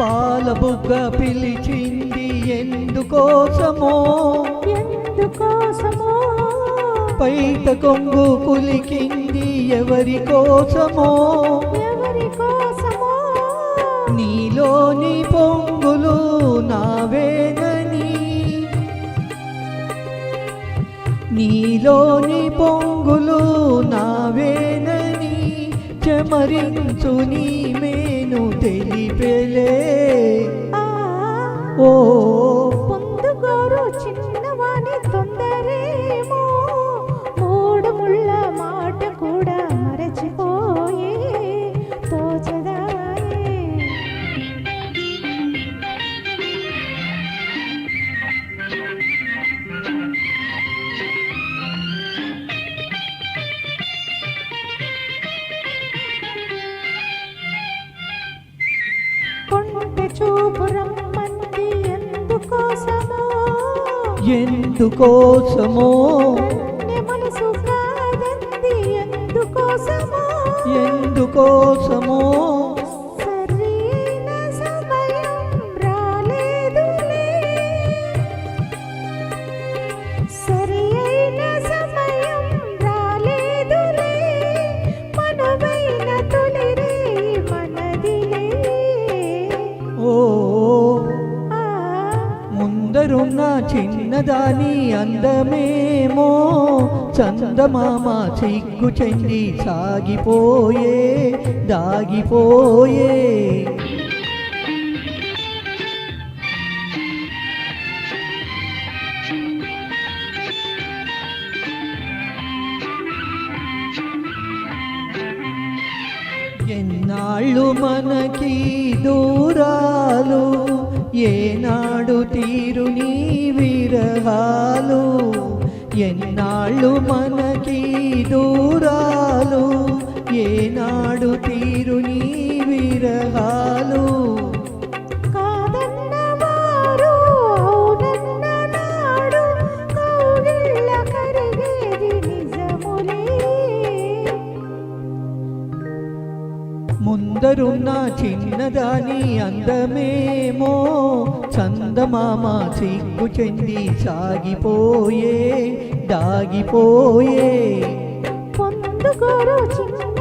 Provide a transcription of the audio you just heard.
పాల బుగ్గ పిలిచింది ఎందుకోసమో? ఎందుకోసమో? పైట కొంగు కులికింది ఎవరి కోసమో ఎవరి కోసమో నీలోని పొంగులు నావేనని నీలోని పొంగులు నావేనని చెమరించు నీ మేను తెలిపెలే ఎందుకోసమో? కాదంది ఎందుకోసమో? చిన్నదాని అందమేమో చందమామ చిగ్గు చెంది సాగిపోయే దాగిపోయే. ఎన్నాళ్ళు మనకి దూరాలు ఏనాడు తీరుని విరహాలు. ఎన్నాళ్ళు మనకి దూరాలు ఏనాడు తీరుని ముందరున్న చిన్నదాని అందమేమో చందమామ సిగ్గు చెంది సాగిపోయే దాగిపోయే. పొందుకోరు చిన్న